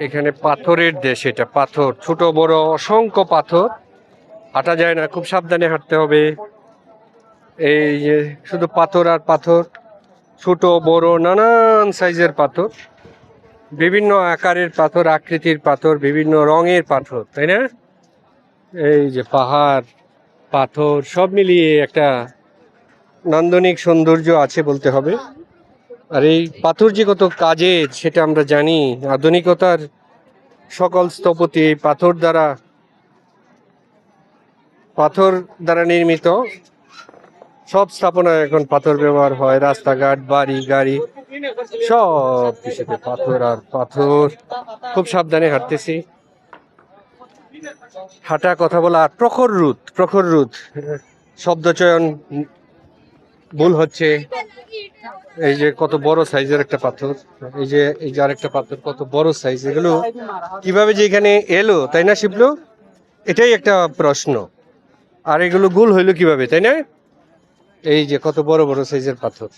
এখানে পাথরের দেশ এটা, পাথর, ছোট, বড়, অসংখ্য পাথর। হাঁটা যায় না, খুব সাবধানে হাঁটতে হবে। এই যে শুধু পাথর আর পাথর, ছোট, বড়, নানান সাইজের পাথর। বিভিন্ন আকারের পাথর, আকৃতির পাথর, বিভিন্ন রঙের পাথর, তাই না? এই যে পাহাড়, পাথর, সব মিলিয়ে একটা নান্দনিক সৌন্দর্য আছে বলতে হবে। আর এই পাথর যে কত কাজের সেটা আমরা জানি। আধুনিকতার সকল স্থপতি এই পাথর দ্বারা পাথর দ্বারা নির্মিত। সব স্থাপনায় এখন পাথর ব্যবহার হয়, রাস্তাঘাট, বাড়ি, গাড়ি, সব কিছুতে পাথর আর পাথর। খুব সাবধানে হাঁটতেছি। হাঁটা কথা বলা আর প্রখর রোদ প্রখর রোদ শব্দচয়ন ভুল হচ্ছে। এই যে কত বড় সাইজের একটা পাথর, এই যে এই যে আরেকটা পাথর, কত বড় সাইজ এগুলো কীভাবে যে এখানে এলো, তাই না শিবলু? এটাই একটা প্রশ্ন। আর এগুলো গুল হইল কীভাবে, তাই না? এই যে কত বড় বড় সাইজের পাথর।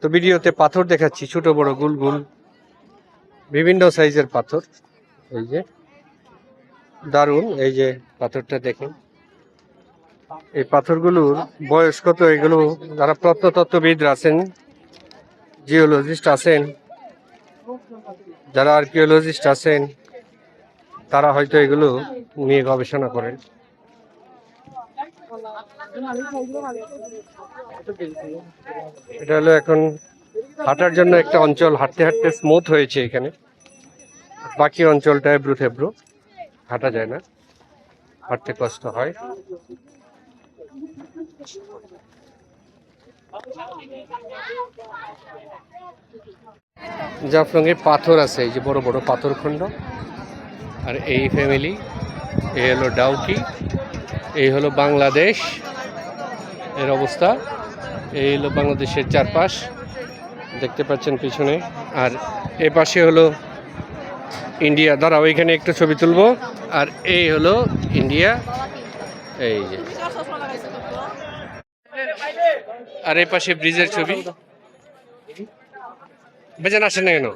তো ভিডিওতে পাথর দেখাচ্ছি, ছোট, বড়, গুল গুল। বিভিন্ন সাইজের পাথর। এই যে, দারুণ, এই যে পাথরটা দেখেন। এই পাথরগুলোর বয়স কত? এগুলো যারা প্রত্নতত্ত্ববিদ আছেন, জিওলজিস্ট আছেন, যারা আর্কিওলজিস্ট আছেন, তারা হয়তো এগুলো নিয়ে গবেষণা করেন। এটা হলো এখন হাঁটার জন্য একটা অঞ্চল, হাঁটতে হাঁটতে স্মুথ হয়েছে এখানে। বাকি অঞ্চলটা এব্রু থেব্রু হাঁটা যায় না, হাঁটতে কষ্ট হয়। জাফলংয়ে পাথর আছে, এই যে বড় বড় পাথর খণ্ড আর এই ফ্যামিলি এই হলো ডাউকি, এই হলো বাংলাদেশ এর অবস্থা, এই হলো বাংলাদেশের চারপাশ, দেখতে পাচ্ছেন পিছনে। আর এ পাশে হলো ইন্ডিয়া, দাঁড়াও, এখানে একটু ছবি তুলবো। আর এই হলো ইন্ডিয়া এই যে। আর এই পাশে ব্রিজের ছবি। বেজান আসেন না কেন?